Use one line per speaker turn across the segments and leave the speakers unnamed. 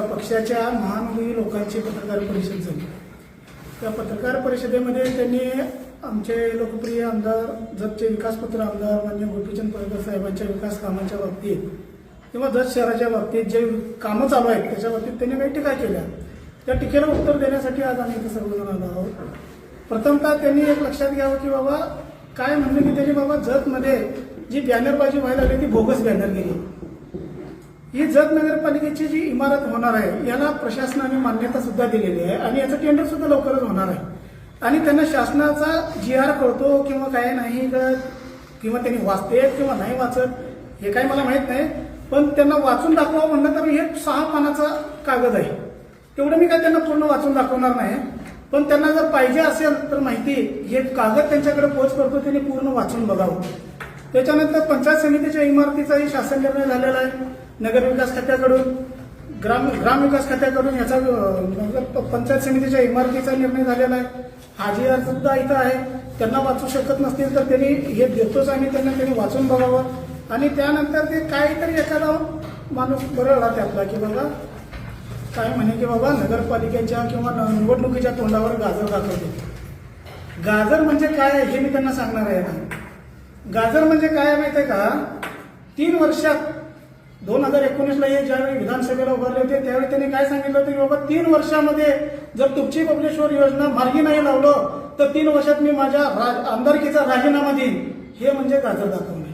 पक्षाच्या महानुभावी लोकांची पत्रकार परिषद झाली. त्या पत्रकार परिषदेमध्ये त्यांनी आमचे लोकप्रिय आमदार जतचे विकासपत्र आमदार मान्य गोपीचंद पडकर साहेबांच्या विकास कामांच्या बाबतीत किंवा जत शहराच्या बाबतीत जे कामं चालू आहेत त्याच्या बाबतीत त्यांनी काही टीका केल्या. त्या टीकेला उत्तर देण्यासाठी आज आम्ही इथे सर्वजण आलो आहोत. प्रथमतः त्यांनी एक लक्षात घ्यावं की बाबा काय म्हणलं की त्यांनी बाबा जतमध्ये जी बॅनरबाजी व्हायला लागली ती बोगस बॅनर गेली. ही जत नगरपालिकेची जी इमारत होणार आहे याला प्रशासनाने मान्यता सुद्धा दिलेली आहे आणि याचं टेंडर सुद्धा लवकरच होणार आहे. आणि त्यांना शासनाचा जी आर कळतो किंवा काय नाही किंवा त्यांनी वाचते किंवा नाही वाचत हे काही मला माहीत नाही पण त्यांना वाचून दाखवा म्हणलं तर हे सहा पानाचा कागद आहे. तेवढं मी काय त्यांना पूर्ण वाचून दाखवणार नाही. पण त्यांना जर पाहिजे असेल तर माहिती हे कागद त्यांच्याकडे पोच करतो त्यांनी पूर्ण वाचून बघावं. त्याच्यानंतर पंचायत समितीच्या इमारतीचाही शासन निर्णय झालेला आहे. नगर विकास खात्याकडून ग्राम ग्रामविकास खात्याकडून याचा पंचायत समितीच्या इमारतीचा निर्णय झालेला आहे. हाजी अर्ज सुद्धा इथं आहे. त्यांना वाचू शकत नसतील तर त्यांनी हे देतोच आणि त्यांना त्यांनी वाचून बघावं. आणि त्यानंतर ते काहीतरी एखादा माणूस बरळला त्यातला की बाबा काय म्हणे की बाबा नगरपालिकेच्या किंवा निवडणुकीच्या तोंडावर गाजर दाखवते. गाजर म्हणजे काय हे मी त्यांना सांगणार आहे ना गाजर म्हणजे काय माहिती आहे का? तीन वर्षात दोन हजार एकोणीसला हे ज्यावेळी विधानसभेला उभारले होते त्यावेळी त्यांनी काय सांगितलं होतं की बाबा तीन वर्षामध्ये जर तुमची बबलेश्वर योजना मार्गी नाही लावलं तर तीन वर्षात मी माझ्या रा- आमदारकीचा राजीनामा देईन. हे म्हणजे गाजर दाखवणे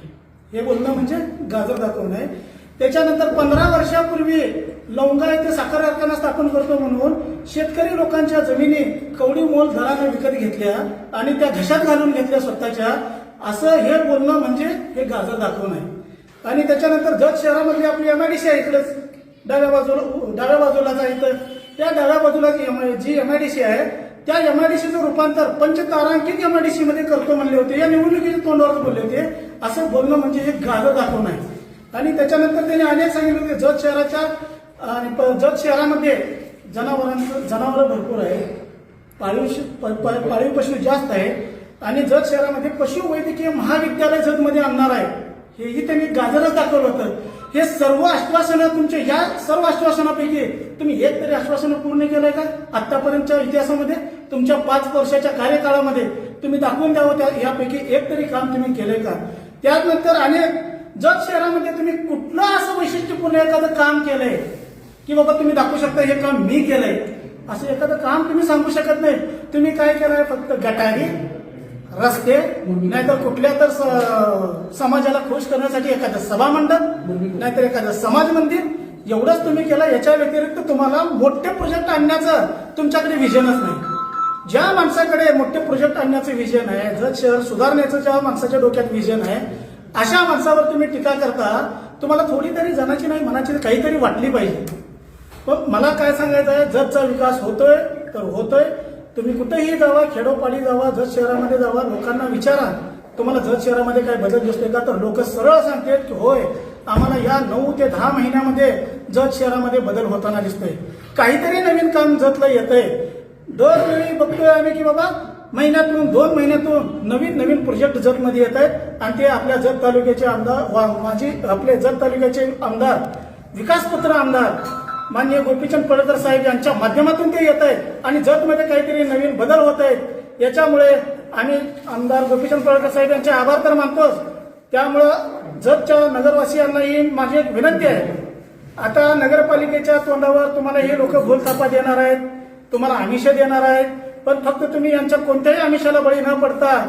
हे बोलणं म्हणजे गाजर दाखवणे त्याच्यानंतर पंधरा वर्षापूर्वी लवंगा येथे साखर कारखाना स्थापन करतो म्हणून शेतकरी लोकांच्या जमिनी कवडी मोल दराने विकत घेतल्या आणि त्या घशात घालून घेतल्या स्वतःच्या. असं हे बोलणं म्हणजे हे गाजर दाखवणं आहे. आणि त्याच्यानंतर जत शहरामधली आपली एमआयडीसी आहे इकडंच. डाव्या बाजूला डाव्या बाजूलाच आहे इथं. त्या डाव्या बाजूला जी एमआयडीसी आहे त्या एमआयडीसीचं रूपांतर पंचतारांकित एमआयडीसी मध्ये करतो म्हणले होते. या निवडणुकीच्या तोंडावर बोलले होते. असं बोलणं म्हणजे हे गाजर दाखवणं आहे. आणि त्याच्यानंतर त्यांनी अनेक सांगितलं होते जत शहराच्या आणि प- जत शहरामध्ये जनावरांचं जनावरं भरपूर आहे. पाळीव श- प- पाळीव पशु जास्त आहे. आणि जत शहरामध्ये पशुवैद्यकीय महाविद्यालय जतमध्ये आणणार आहे हेही त्यांनी गाजरच दाखवलं होतं. हे सर्व आश्वासनं तुमच्या ह्या सर्व आश्वासनापैकी तुम्ही एक तरी आश्वासनं पूर्ण केलंय का? आतापर्यंतच्या इतिहासामध्ये तुमच्या पाच वर्षाच्या कार्यकाळामध्ये तुम्ही दाखवून द्यावं त्या यापैकी एक तरी काम तुम्ही केलंय का? त्यानंतर अनेक जत शहरामध्ये तुम्ही कुठलं असं वैशिष्ट्यपूर्ण एखादं काम केलंय की बाबा तुम्ही दाखवू शकता हे काम मी केलंय? असं एखादं काम तुम्ही सांगू शकत नाही. तुम्ही काय केलंय? फक्त गटारी रस्ते नाहीतर कुठल्या तर स- समाजाला खुश करण्यासाठी एखादं सभा मंडप नाहीतर एखादं समाज मंदिर एवढंच तुम्ही केलं याच्या व्यतिरिक्त तुम्हाला मोठे प्रोजेक्ट आणण्याचं तुमच्याकडे विजनच नाही. ज्या माणसाकडे मोठे प्रोजेक्ट आणण्याचं विजन आहे जर शहर सुधारण्याचं ज्या माणसाच्या डोक्यात विजन आहे अशा माणसावर तुम्ही टीका करता तुम्हाला थोडी तरी जनाची नाही मनाची काहीतरी वाटली पाहिजे. पण मला काय सांगायचं आहे जतचा विकास होतोय तर होतोय. तुम्ही कुठेही जावा खेडोपाडी जावा जत शहरामध्ये जावा लोकांना विचारा. तुम्हाला जत शहरामध्ये काय बदल दिसतोय का? तर लोक सरळ सांगतात की होय आम्हाला या नऊ ते दहा महिन्यामध्ये जत शहरामध्ये बदल होताना दिसतोय. काहीतरी नवीन काम जतला येतंय. दरवेळी बघतोय आम्ही की बाबा महिन्यातून दोन महिन्यातून नवीन नवीन प्रोजेक्ट जतमध्ये येत आहेत आणि ते आपल्या जत तालुक्याचे आमदार वा- माझी आपले जत तालुक्याचे आमदार विकासपत्र आमदार माननीय गोपीचंद पडकर साहेब यांच्या माध्यमातून ते येत आहेत. आणि जतमध्ये काहीतरी नवीन बदल होत आहेत. याच्यामुळे आम्ही आमदार गोपीचंद पडकर साहेब यांचे आभार तर मानतोच त्यामुळं जतच्या नगरवासियांना ही माझी एक विनंती आहे. आता नगरपालिकेच्या तोंडावर तुम्हाला हे लोक भूलथापा देणार आहेत. तुम्हाला आमिष देणार आहेत. पण फक्त तुम्ही यांच्या कोणत्याही आमिषाला बळी न पडता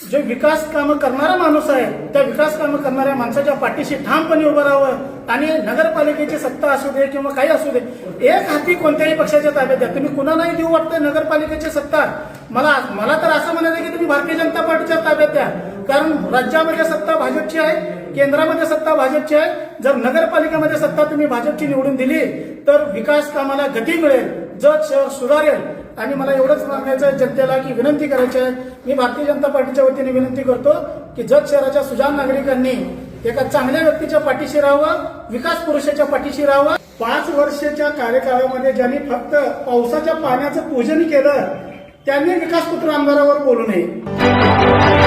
जे विकास कामं करणारा माणूस आहे त्या विकास कामं करणाऱ्या माणसाच्या पाठीशी ठामपणे उभं राहावं आणि नगरपालिकेची सत्ता असू दे किंवा काही असू दे एक हाती कोणत्याही पक्षाच्या ताब्यात द्या. तुम्ही कुणालाही देऊ वाटतं नगरपालिकेची सत्ता? मला मला तर असं म्हणायचं की तुम्ही भारतीय जनता पार्टीच्या ताब्यात द्या. कारण राज्यामध्ये सत्ता भाजपची आहे केंद्रामध्ये सत्ता भाजपची आहे. जर नगरपालिकेमध्ये सत्ता तुम्ही भाजपची निवडून दिली तर विकास कामाला गती मिळेल जग शहर सुधारेल. आणि मला एवढंच सांगायचं आहे जनतेला की विनंती करायची आहे. मी भारतीय जनता पार्टीच्या वतीने विनंती करतो की जत शहराच्या सुजान नागरिकांनी एका चांगल्या व्यक्तीच्या पाठीशी राहावं विकास पुरुषाच्या पाठीशी राहावं. पाच वर्षाच्या कार्यकाळामध्ये ज्यांनी फक्त पावसाच्या पाण्याचं पूजन केलं त्यांनी विकासपुत्र आमदारावर बोलू नये.